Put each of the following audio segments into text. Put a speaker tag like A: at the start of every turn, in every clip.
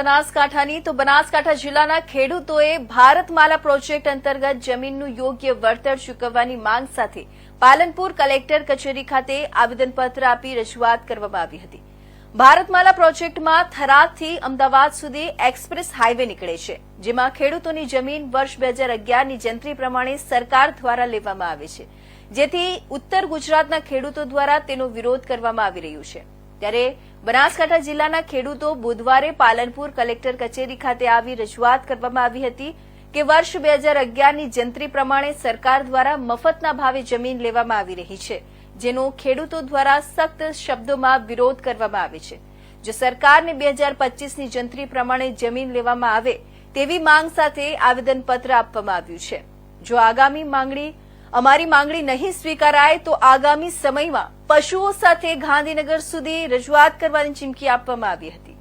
A: બનાસકાંઠાની તો બનાસકાંઠા જિલ્લાના ખેડૂતોએ ભારતમાલા પ્રોજેક્ટ અંતર્ગત જમીનનું યોગ્ય વળતર ચૂકવવાની માંગ સાથે પાલનપુર કલેક્ટર કચેરી ખાતે આવેદનપત્ર આપી રજૂઆત કરવામાં આવી હતી. ભારતમાલા પ્રોજેક્ટમાં થરાદથી અમદાવાદ સુધી એક્સપ્રેસ હાઇવે નીકળે છે, જેમાં ખેડૂતોની જમીન વર્ષ બે હજાર અગિયારની જંત્રી પ્રમાણે સરકાર દ્વારા લેવામાં આવે છે, જેથી ઉત્તર ગુજરાતના ખેડૂતો દ્વારા તેનો વિરોધ કરવામાં આવી રહ્યો છે. ત્યારે બનાસકાંઠા જિલ્લાના ખેડૂતો બુધવારે પાલનપુર કલેક્ટર કચેરી ખાતે આવી રજૂઆત કરવામાં આવી હતી કે વર્ષ બે હજાર અગિયારની જંત્રી પ્રમાણે સરકાર દ્વારા મફતના ભાવે જમીન લેવામાં આવી રહી છે, જેનો ખેડૂતો દ્વારા સખ્ત શબ્દોમાં વિરોધ કરવામાં આવે છે. જો સરકારને બે હજાર પચીસની જંત્રી પ્રમાણે જમીન લેવામાં આવે તેવી માંગ સાથે આવેદનપત્ર આપવામાં આવ્યું છે. જો આગામી માંગણી અમારી માંગણી નહીં સ્વીકારાય તો આગામી સમયમાં પશુઓ સાથે ગાંધીનગર સુધી રજૂઆત કરવાની ચીમકી આપવામાં આવી હતી.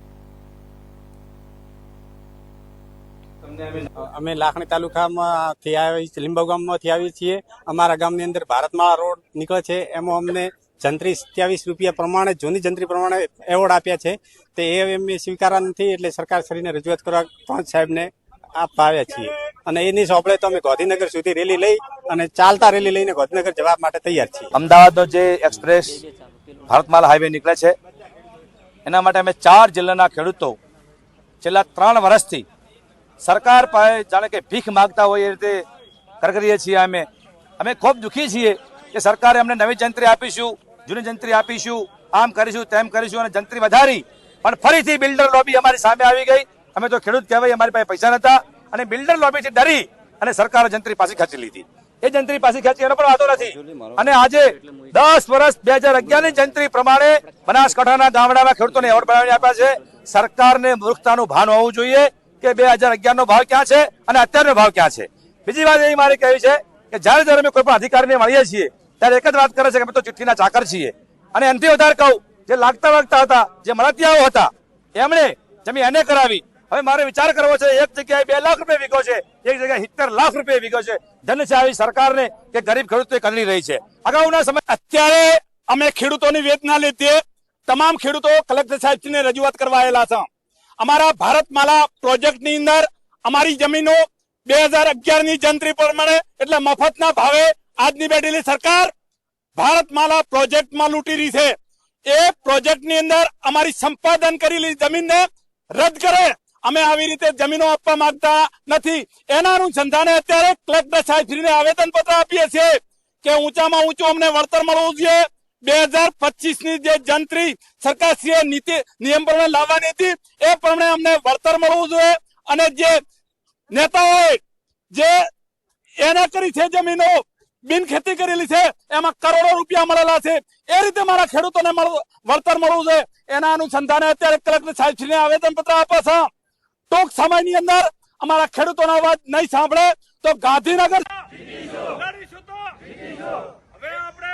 B: અમે લાખણી તાલુકામાંથી આવી લીંબા ગામમાંથી આવીએ છીએ. અમારા ગામની અંદર ભારતમાળા રોડ નીકળે છે. એમાં અમને જંત્રી સત્યાવીસ રૂપિયા પ્રમાણે, જૂની જંત્રી પ્રમાણે એવોર્ડ આપ્યા છે. તે એ અમે સ્વીકારા નથી એટલે સરકાર શ્રીને રજૂઆત કરવા પંચ સાહેબને આપવા આવ્યા છીએ. અને એની સોંપડે તો અમે ગાંધીનગર સુધી રેલી લઈ અને ચાલતા રેલી લઈને ગાંધીનગર જવા માટે તૈયાર છીએ.
C: અમદાવાદનો જે એક્સપ્રેસ ભારતમાલા હાઈવે નીકળે છે, એના માટે અમે ચાર જિલ્લાના ખેડૂતો છેલ્લા ત્રણ વર્ષથી સરકાર પાસે જાણે કે ભીખ માગતા હોય એ રીતે કરગરીએ છીએ અમે. અમે ખૂબ દુઃખી છીએ કે સરકારે અમને નવી જંત્રી આપીશું, જૂની જંત્રી આપીશું, આમ કરીશું, તેમ કરીશું અને જંત્રી વધારી, પણ ફરીથી બિલ્ડર લોબી અમારી સામે આવી ગઈ. અમે તો ખેડૂત કહેવાય, અમારી પાસે પૈસા નતા અને બિલ્ડર લોબી છે, ડરી અને સરકારે જંત્રી પાછી ખેંચી લીધી. એ જંત્રી પાસે ખેંચી, એનો પણ વાંધો નથી. અને આજે દસ વર્ષ બે હજાર અગિયારની જંત્રી પ્રમાણે બનાસકાંઠાના ગામડામાં ખેડૂતોને એવોર્ડ બનાવી આપ્યા છે. સરકારને મૂર્ખતાનું ભાન હોવું જોઈએ કે બે હજાર અગિયાર નો ભાવ ક્યાં છે અને અત્યારનો ભાવ ક્યાં છે. બીજી વાત એ મારે કહેવી છે કે જ્યારે જ્યારે અમે કોઈ પણ અધિકારીને મળીએ છીએ, ત્યારે એક જ વાત કરે છે કે અમે તો ચિઠ્ઠીના ચાકર છીએ. અને એનાથી વધારે કહું, જે લાગતા વાગતા હતા, જે મળતિયાઓ હતા, એમણે જમીન એને કરાવી હવે મારે વિચાર કરવો છે, એક જગ્યાએ બે લાખ રૂપિયા વીઘો છે, એક જગ્યાએ સિત્તેર લાખ રૂપિયા વીઘો છે. ધન છે આવી સરકારને કે ગરીબ ખેડૂતો કરી રહી છે. અગાઉના સમય
D: અત્યારે અમે ખેડૂતોની વેદના લીધે તમામ ખેડૂતો કલેક્ટર સાહેબને રજૂઆત કરવા છે. અમારા ભારતમાલા પ્રોજેક્ટની અંદર અમારી જમીનો બે હજાર અગિયારની જંત્રી પ્રમાણે એટલે મફતના ભાવે આજની બેઠેલી સરકાર ભારતમાલા પ્રોજેક્ટમાં લૂંટી રહી છે. એ પ્રોજેક્ટની અંદર અમારી સંપાદન કરેલી જમીનને રદ કરે. અમે આવી રીતે જમીનો આપવા માંગતા નથી. એના અનુસંધાને અત્યારે કલેક્ટર સાહેબશ્રીને આવેદન પત્ર આપીએ છીએ કે ઊંચામાં ઊંચું અમને વળતર મળવું જોઈએ. બે હજાર પચીસની જે જંત્રી સરકારશ્રીએ નીતિ નિયમ પ્રમાણે લાવવાની હતી, એ પ્રમાણે અમને વળતર મળવું જોઈએ. અને જે નેતાઓએ જે એને કરી છે જમીનો બિન ખેતી કરેલી છે, એમાં કરોડો રૂપિયા મળેલા છે. એ રીતે મારા ખેડૂતોને વળતર મળવું જોઈએ. એના અનુસંધાને અત્યારે કલેક્ટર સાહેબશ્રીને આવેદન પત્ર આપે છે. ટૂંક સમયની અંદર અમારા ખેડૂતોનો અવાજ નહીં સાંભળે તો ગાંધીનગર
E: લડીશું તો હવે આપણે